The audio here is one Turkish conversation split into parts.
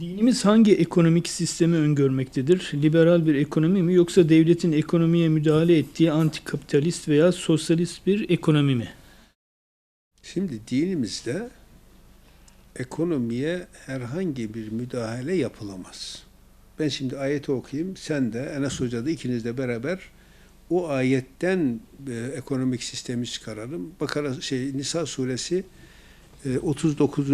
Dinimiz hangi ekonomik sistemi öngörmektedir? Liberal bir ekonomi mi yoksa devletin ekonomiye müdahale ettiği antikapitalist veya sosyalist bir ekonomi mi? Şimdi dinimizde ekonomiye herhangi bir müdahale yapılamaz. Ben şimdi ayeti okuyayım. Sen de Enes Hoca da ikiniz de beraber o ayetten e, ekonomik sistemi çıkaralım. Bakara şey Nisa suresi e, 39.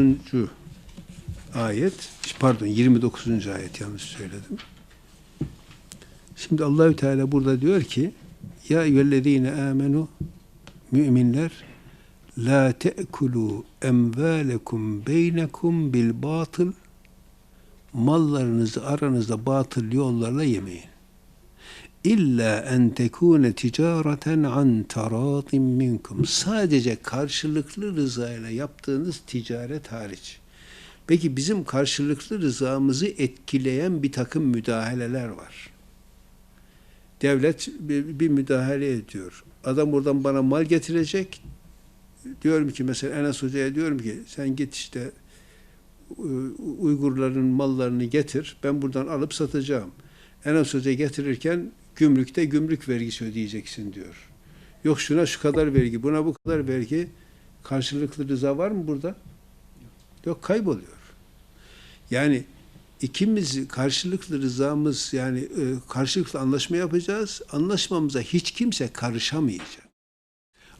ayet pardon 29. ayet yanlış söyledim. Şimdi Allahü Teala burada diyor ki ya eyyühellezine amenu müminler La te'kulu emvalekum beynekum bil batıl mallarınızı aranızda batıl yollarla yemeyin. İlla en tekune ticareten an taradin minkum. Sadece karşılıklı rızayla yaptığınız ticaret hariç. Peki bizim karşılıklı rızamızı etkileyen bir takım müdahaleler var. Devlet bir, bir müdahale ediyor. Adam buradan bana mal getirecek, diyorum ki mesela Enes Hoca'ya diyorum ki sen git işte Uygurların mallarını getir. Ben buradan alıp satacağım. Enes Hoca getirirken gümrükte gümrük vergisi ödeyeceksin diyor. Yok şuna şu kadar vergi, buna bu kadar vergi. Karşılıklı rıza var mı burada? Yok kayboluyor. Yani ikimiz karşılıklı rızamız yani karşılıklı anlaşma yapacağız. Anlaşmamıza hiç kimse karışamayacak.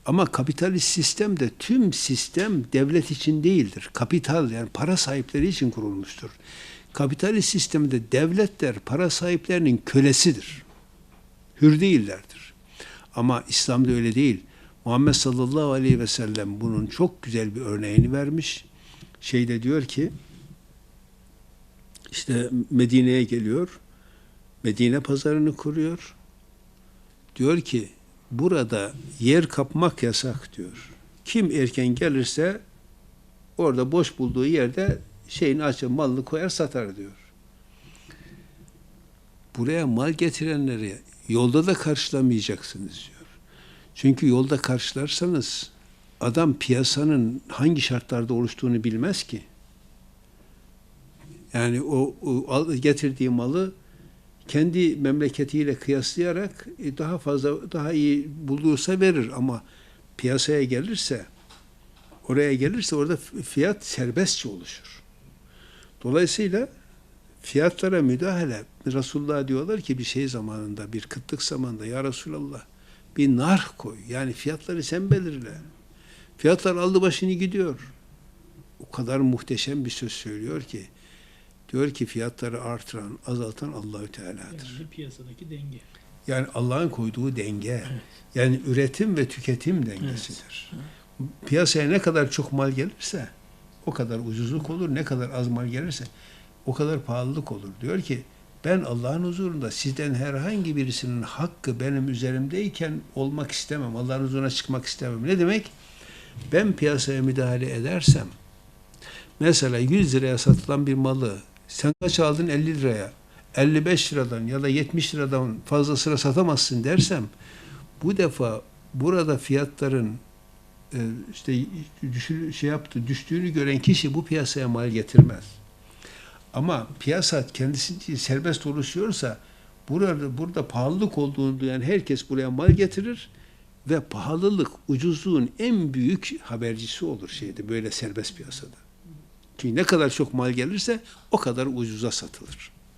Ama kapitalist sistemde tüm sistem devlet için değildir. Kapital yani para sahipleri için kurulmuştur. Kapitalist sistemde devletler para sahiplerinin kölesidir. Hür değillerdir. Ama İslam'da öyle değil. Muhammed sallallahu aleyhi ve sellem bunun çok güzel bir örneğini vermiş. Şeyde diyor ki işte Medine'ye geliyor. Medine pazarını kuruyor. Diyor ki burada yer kapmak yasak diyor. Kim erken gelirse orada boş bulduğu yerde şeyini açıp malını koyar satar diyor. Buraya mal getirenleri yolda da karşılamayacaksınız diyor. Çünkü yolda karşılarsanız adam piyasanın hangi şartlarda oluştuğunu bilmez ki. Yani o, o getirdiği malı kendi memleketiyle kıyaslayarak e, daha fazla daha iyi bulursa verir ama piyasaya gelirse oraya gelirse orada fiyat serbestçe oluşur. Dolayısıyla fiyatlara müdahale Resulullah diyorlar ki bir şey zamanında bir kıtlık zamanında ya Resulallah bir nar koy. Yani fiyatları sen belirle. Fiyatlar aldı başını gidiyor. O kadar muhteşem bir söz söylüyor ki Diyor ki fiyatları artıran, azaltan Allahü Teala'dır. Yani piyasadaki denge. Yani Allah'ın koyduğu denge. Evet. Yani üretim ve tüketim dengesidir. Evet. Piyasaya ne kadar çok mal gelirse o kadar ucuzluk olur. Ne kadar az mal gelirse o kadar pahalılık olur. Diyor ki ben Allah'ın huzurunda sizden herhangi birisinin hakkı benim üzerimdeyken olmak istemem. Allah'ın huzuruna çıkmak istemem. Ne demek? Ben piyasaya müdahale edersem mesela 100 liraya satılan bir malı sen kaç aldın 50 liraya? 55 liradan ya da 70 liradan fazlasına satamazsın dersem bu defa burada fiyatların e, işte düşür, şey yaptı, düştüğünü gören kişi bu piyasaya mal getirmez. Ama piyasa kendisi serbest oluşuyorsa burada burada pahalılık olduğunu duyan herkes buraya mal getirir ve pahalılık ucuzluğun en büyük habercisi olur şeyde böyle serbest piyasada. Çünkü ne kadar çok mal gelirse o kadar ucuza satılır.